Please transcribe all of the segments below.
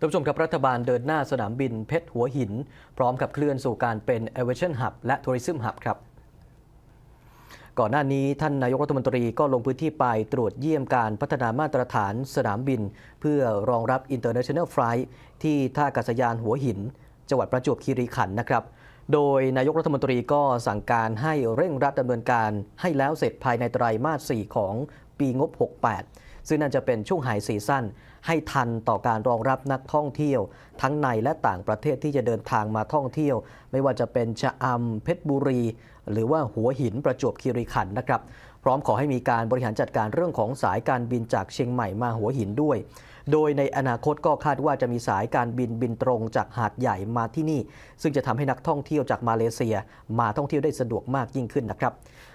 ท่านผู้ชมครับรัฐบาลเดินหน้าสนามบินเพชรหัวหิน พร้อมกับเคลื่อนสู่การเป็น Aviation Hub และ Tourism Hub ครับ ก่อนหน้านี้ท่านนายกรัฐมนตรีก็ลงพื้นที่ไปตรวจเยี่ยมการพัฒนามาตรฐานสนามบิน เพื่อรองรับ International Flight ที่ท่าอากาศยานหัวหิน จังหวัดประจวบคีรีขันธ์นะครับ โดยนายกรัฐมนตรีก็สั่งการให้เร่งรัดดำเนินการให้แล้วเสร็จภายในไตรมาส 4 ของ ปีงบ 68 ซึ่งน่าจะเป็นช่วงไฮซีซั่นให้ทันต่อการรองรับนักท่องเที่ยว ทั้งในและต่างประเทศที่จะเดินทางมาท่องเที่ยว ไม่ว่าจะเป็นชะอำเพชรบุรี หรือว่าหัวหินประจวบคีรีขันธ์นะครับ พร้อมขอให้มีการบริหารจัดการเรื่องของสายการบินจากเชียงใหม่มาหัวหินด้วย โดยในอนาคตก็คาดว่าจะมีสายการบินบินตรงจากหาดใหญ่มาที่นี่ ซึ่งจะทำให้นักท่องเที่ยวจากมาเลเซีย มาท่องเที่ยวได้สะดวกมากยิ่งขึ้นนะครับ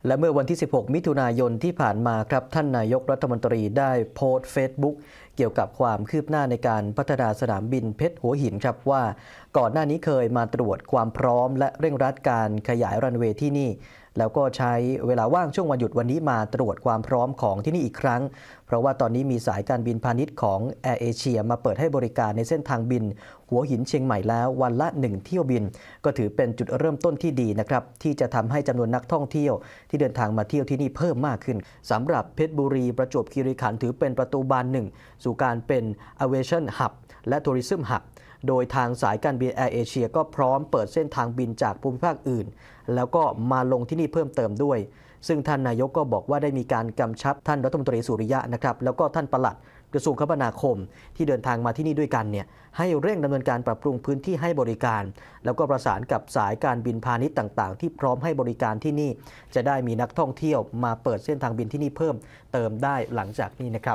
และเมื่อวันที่ 16 มิถุนายนที่ผ่านมาครับท่านนายกรัฐมนตรีได้โพสต์เฟซบุ๊ก เกี่ยวกับความคืบหน้าในการพัฒนาสนามบินเพชรหัวหินครับว่า ก่อนหน้านี้เคยมาตรวจความพร้อม และเร่งรัดการขยายรันเวย์ที่นี่ แล้วก็ใช้เวลาว่างช่วงวันหยุดวันนี้มาตรวจความพร้อมของที่นี่อีกครั้ง เพราะว่าตอนนี้มีสายการบินพาณิชย์ของแอร์เอเชียมาเปิดให้บริการในเส้นทางบิน หัวหินเชียงใหม่แล้ววันละ 1 เที่ยวบิน ก็ถือเป็นจุดเริ่มต้นที่ดีนะครับที่จะทำให้จำนวนนักท่องเที่ยว ที่เดินทางมาเที่ยวที่นี่เพิ่มมากขึ้นสำหรับเพชรบุรีประจวบคีรีขันธ์ถือเป็นประตูบานหนึ่งสู่การเป็น Aviation Hub และ Tourism Hub โดยทางสายการบินแอร์เอเชียก็พร้อมเปิดเส้นทางบินจากภูมิภาคอื่น แล้วก็มาลงที่นี่เพิ่มเติมด้วย ซึ่งท่านนายกก็บอกว่าได้มีการกำชับท่านรัฐมนตรีสุริยะนะครับแล้วก็ท่านปลัดกระทรวงคมนาคม ที่เดินทางมาที่นี่ด้วยกันเนี่ยให้เร่งดำเนินการปรับปรุงพื้นที่ให้บริการ แล้วก็ประสานกับสายการบินพาณิชย์ต่างๆ ที่พร้อมให้บริการที่นี่ จะได้มีนักท่องเที่ยวมาเปิดเส้นทางบินที่นี่เพิ่มเติมได้หลังจากนี้นะครับ